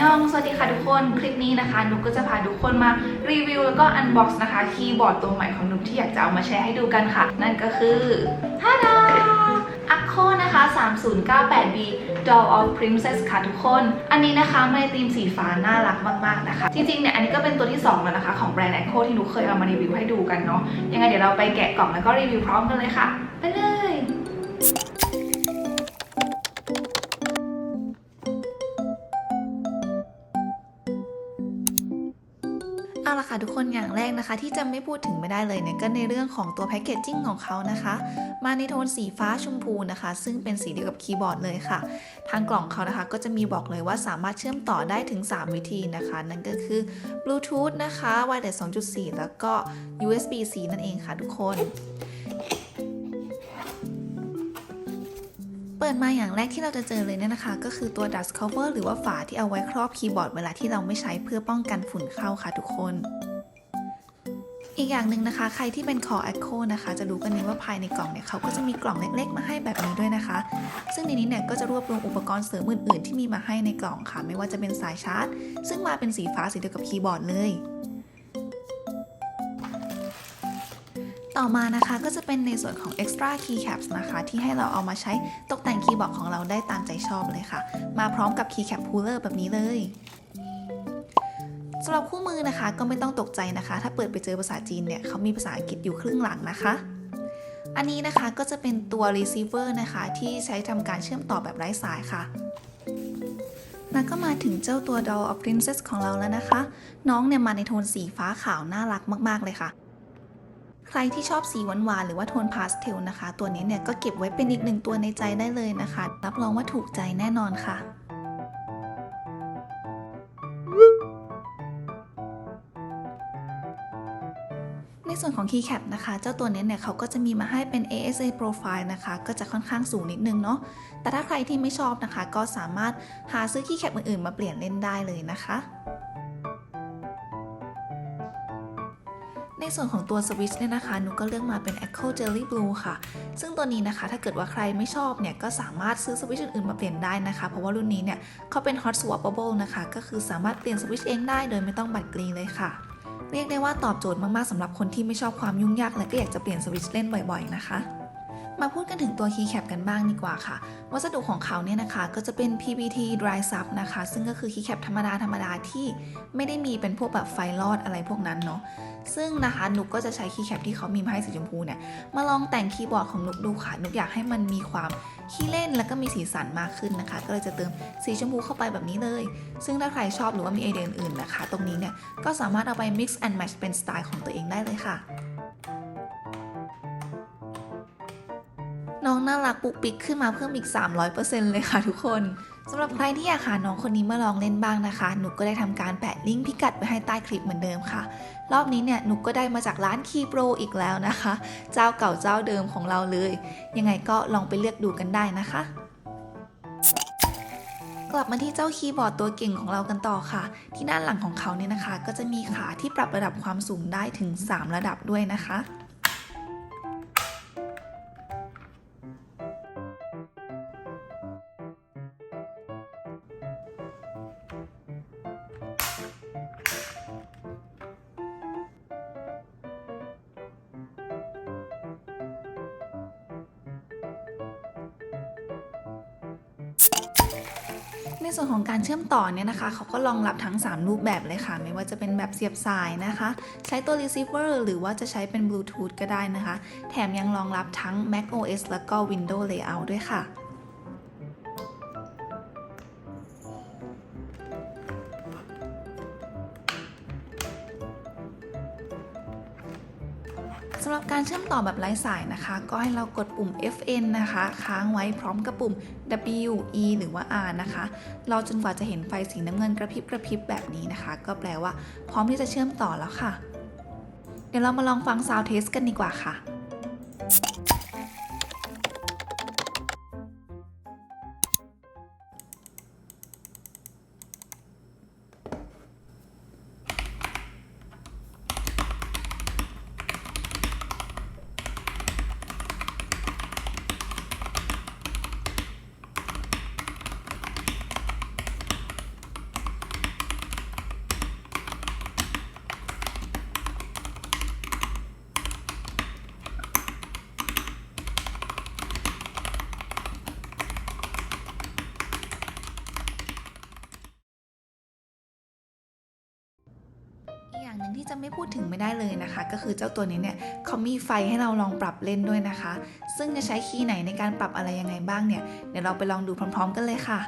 ยอง สวัสดีค่ะทุกคน คลิปนี้นะคะ นุกก็จะพาทุกคนมารีวิวแล้วก็อันบ็อกซ์นะคะ คีย์บอร์ดตัวใหม่ของนุกที่อยากจะเอามาแชร์ให้ดูกันค่ะ นั่นก็คือฮาดา Acco นะคะ 3098B Doll of Princess ค่ะทุกคน อันนี้นะคะในธีมสีฟ้าน่ารักมาก ๆ นะคะ จริง ๆ เนี่ยอันนี้ก็เป็นตัวที่ 2 แล้วนะคะ ของแบรนด์ Acco ที่นุกเคยเอามารีวิวให้ดูกันเนาะ ยังไงเดี๋ยวเราไปแกะกล่องแล้วก็รีวิวพร้อมกันเลยค่ะ ไปเลย เอาละค่ะทุกคนอย่างแรกนะคะ ที่จะไม่พูดถึงไม่ได้เลยเนี่ยก็ในเรื่องของตัวแพคเกจจิ้งของเขานะคะ มาในโทนสีฟ้าชมพูนะคะ ซึ่งเป็นสีเดียวกับคีย์บอร์ดเลยค่ะ ทางกล่องเขานะคะก็จะมีบอกเลยว่าสามารถเชื่อมต่อได้ถึง 3 วิธีนะคะ นั่นก็คือ Bluetooth นะคะ Wireless 2.4 แล้วก็ USB-C นั่นเองค่ะทุกคน ดมาอย่างแรกที่เราจะเจอเลยเนี่ยนะคะ ก็คือตัว dust cover หรือว่าฝาที่เอาไว้ครอบคีย์บอร์ดเวลาที่เราไม่ใช้เพื่อป้องกันฝุ่นเข้าค่ะทุกคน อีกอย่างหนึ่งนะคะ ใครที่เป็น Core Echo นะคะ จะรู้กันนี้ว่าภายในกล่องเนี่ยเขาก็จะมีกล่องเล็กๆ มาให้แบบนี้ด้วยนะคะ ซึ่งในนี้เนี่ยก็จะรวบรวมอุปกรณ์เสริมอื่นๆที่มีมาให้ในกล่องค่ะ ไม่ว่าจะเป็นสายชาร์จ ซึ่งมาเป็นสีฟ้าสีเดียวกับคีย์บอร์ดเลย ต่อมานะคะก็จะเป็นในส่วนของ extra keycaps นะคะ ที่ให้เราเอามาใช้ตกแต่งคีย์บอร์ดของเราได้ตามใจชอบเลยค่ะ มาพร้อมกับ keycap puller แบบนี้เลยสำหรับคู่มือนะคะก็ไม่ต้องตกใจนะคะ ถ้าเปิดไปเจอภาษาจีนเนี่ยเขามีภาษาอังกฤษอยู่ครึ่งหลังนะคะ อันนี้นะคะก็จะเป็นตัว receiver นะคะที่ใช้ทำการเชื่อมต่อแบบไร้สายค่ะแล้วก็มาถึงเจ้าตัว Doll of Princess ของเราแล้วนะคะ น้องเนี่ยมาในโทนสีฟ้าขาวน่ารักมาก ๆ เลยค่ะ ใครที่ชอบสีหวานๆหรือว่าโทนพาสเทลนะคะ ตัวนี้เนี่ยก็เก็บไว้เป็นอีกหนึ่งตัวในใจได้เลยนะคะ รับรองว่าถูกใจแน่นอนค่ะในส่วนของ Keycap นะคะ เจ้าตัวนี้เนี่ยเขาก็จะมีมาให้เป็น ASA Profile นะคะ ก็จะค่อนข้างสูงนิดนึงเนาะ แต่ถ้าใครที่ไม่ชอบนะคะ ก็สามารถหาซื้อ Keycap อื่นๆ มาเปลี่ยนเล่นได้เลยนะคะ ส่วนของตัวสวิชเนี่ยนะคะหนูก็เลือกมาเป็น Echo Jelly Blue ค่ะ ซึ่งตัวนี้นะคะถ้าเกิดว่าใครไม่ชอบเนี่ยก็สามารถซื้อสวิชอื่นๆมาเปลี่ยนได้นะคะ เพราะว่ารุ่นนี้เนี่ยเขาเป็น Hot Swappable นะคะ ก็คือสามารถเปลี่ยนสวิชเองได้โดยไม่ต้องบัตรกรีเลยค่ะ เรียกได้ว่าตอบโจทย์มากๆสำหรับคนที่ไม่ชอบความยุ่งยากและก็อยากจะเปลี่ยนสวิชเล่นบ่อยๆนะคะมาพูดกันถึงตัว Keycap กันบ้างดีกว่าค่ะ วัสดุของเขาเนี่ยนะคะก็จะเป็น PBT Dry Sub นะคะ ซึ่งก็คือ Keycap ธรรมดาธรรมดาที่ไม่ได้มีเป็นพวกแบบไฟลอดอะไรพวกนั้นเนาะ ซึ่งนะคะนุกก็จะใช้คีย์แคปที่เขามีมาให้สีชมพูเนี่ยมาลองแต่งคีย์บอร์ดของนุกดูค่ะนุกอยากให้มันมีความขี้เล่นแล้วก็มีสีสันมากขึ้นนะคะ ก็เลยจะเติมสีชมพูเข้าไปแบบนี้เลย ซึ่งถ้าใครชอบหรือว่ามีไอเดียอื่นๆนะคะ ตรงนี้เนี่ยก็สามารถเอาไป mix and match เป็นสไตล์ของตัวเองได้เลยค่ะน้องน่ารักปุกปิกขึ้นมาเพิ่มอีก 300%เลยค่ะทุกคน สำหรับใครที่อยากหาน้องคนนี้มาลองเล่นบ้างนะคะ หนูก็ได้ทำการแปะลิงก์พิกัดไว้ให้ใต้คลิปเหมือนเดิมค่ะ รอบนี้เนี่ยหนูก็ได้มาจากร้านคีโปรอีกแล้วนะคะ เจ้าเก่าเจ้าเดิมของเราเลย ยังไงก็ลองไปเลือกดูกันได้นะคะ กลับมาที่เจ้าคีย์บอร์ดตัวเก่งของเรากันต่อค่ะ ที่ด้านหลังของเขาเนี่ยนะคะ ก็จะมีขาที่ปรับระดับความสูงได้ถึง 3 ระดับด้วยนะคะ ในส่วนของการเชื่อมต่อเนี่ยนะคะเขาก็รองรับทั้ง 3 รูปแบบเลยค่ะ ไม่ว่าจะเป็นแบบเสียบสายนะคะ ใช้ตัว receiver หรือว่าจะใช้เป็น Bluetooth ก็ได้นะคะ แถมยังรองรับทั้ง Mac OS แล้วก็ Windows Layout ด้วยค่ะ สำหรับการเชื่อมต่อแบบไร้สายนะคะ ก็ให้เรากดปุ่ม FN นะคะ ค้างไว้พร้อมกับปุ่ม W E หรือว่า R นะคะรอจนกว่าจะเห็นไฟสีน้ำเงินกระพริบกระพริบแบบนี้นะคะ ก็แปลว่าพร้อมที่จะเชื่อมต่อแล้วค่ะ เดี๋ยวเรามาลองฟังซาวเทสกันดีกว่าค่ะ อย่างหนึ่งที่จะไม่พูดถึงไม่ได้เลยนะคะ ก็คือเจ้าตัวนี้เนี่ยเขามีไฟให้เราลองปรับเล่นด้วยนะคะ ซึ่งจะใช้คีย์ไหนในการปรับอะไรยังไงบ้างเนี่ยเดี๋ยวเราไปลองดูพร้อม ๆ กันเลยค่ะ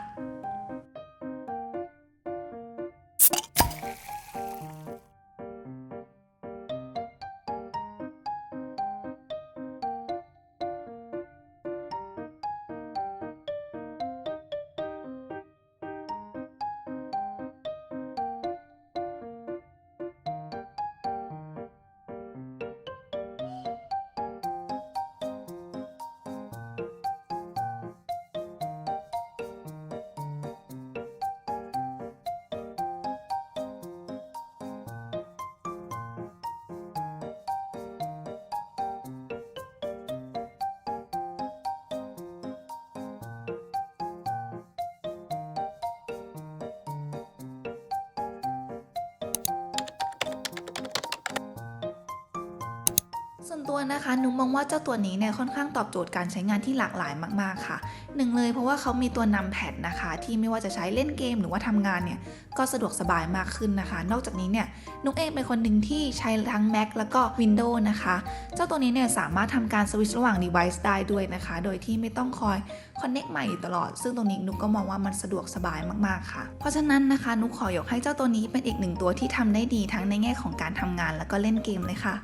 ส่วนตัวนะคะหนูมองว่าเจ้าตัวนี้เนี่ยค่อนข้างตอบโจทย์การใช้งานที่หลากหลายมากๆค่ะหนึ่งเลยเพราะว่าเขามีตัวนำแพดนะคะ ที่ไม่ว่าจะใช้เล่นเกมหรือว่าทำงานเนี่ยก็สะดวกสบายมากขึ้นนะคะ นอกจากนี้เนี่ยนุกเองเป็นคนหนึ่งที่ใช้ทั้ง Mac แล้วก็ Windows นะคะ เจ้าตัวนี้เนี่ยสามารถทำการสวิตช์ระหว่าง device ได้ด้วยนะคะ โดยที่ไม่ต้องคอย connect ใหม่อยู่ตลอด ซึ่งตรงนี้นุกก็มองว่ามันสะดวกสบายมากๆค่ะ เพราะฉะนั้นนะคะนุกขอยกให้เจ้าตัวนี้เป็นอีกหนึ่งตัวที่ทำได้ดีทั้งในแง่ของการทำงานแล้วก็เล่นเกมเลยค่ะ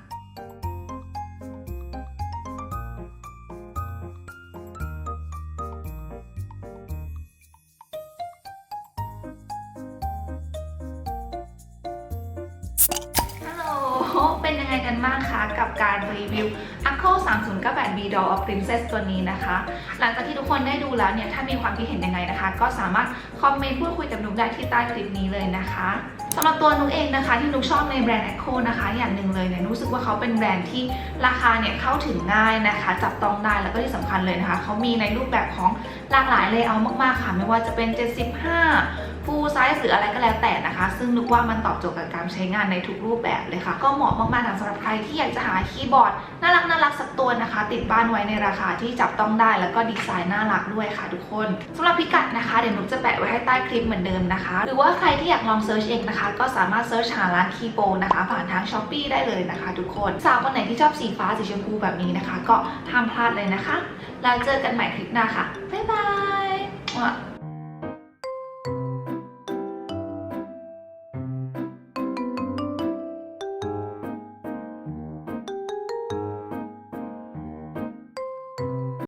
เป็นยังไงกันบ้างคะกับการรีวิว a c o 3098 B Doll of Princess ตัวนี้นะคะ หลังจากที่ทุกคนได้ดูแล้วเนี่ยถ้ามีความคิดเห็นยังไงนะคะ ก็สามารถคอมเมนต์พูดคุยกับนุกได้ที่ใต้คลิปนี้เลยนะคะสำหรับตัวนุกเองนะคะ ที่นุกชอบในแบรนด์ Echo นะคะ อย่างหนึ่งเลยเนี่ยนุกรู้สึกว่าเขาเป็นแบรนด์ที่ราคาเนี่ยเข้าถึงง่ายนะคะ จับต้องได้แล้วก็ที่สำคัญเลยนะคะเขามีในรูปแบบของหลากหลายเลเยอร์มากๆค่ะ ไม่ว่าจะเป็น 75 ฟูลไซส์หรืออะไรก็แล้วแต่นะคะ ซึ่งนึกว่ามันตอบโจทย์กับการใช้งานในทุกรูปแบบเลยค่ะ ก็เหมาะมากๆสำหรับใครที่อยากจะหาคีย์บอร์ดน่ารักน่ารักสักตัวนะคะ ติดบ้านไว้ในราคาที่จับต้องได้แล้วก็ดีไซน์น่ารักด้วยค่ะทุกคนสำหรับพิกัดนะคะเดี๋ยวนุ๊กจะแปะไว้ให้ใต้คลิปเหมือนเดิมนะคะ หรือว่าใครที่อยากลองเซิร์ชเองนะคะ ก็สามารถเซิร์ชหาร้านคีโปนะคะผ่านทางช้อปปีได้เลยนะคะ ทุกคนสาวคนไหนที่ชอบสีฟ้าสีชมพูแบบนี้นะคะ ก็ห้ามพลาดเลยนะคะแล้วเจอกันใหม่คลิปหน้าค่ะบ๊ายบาย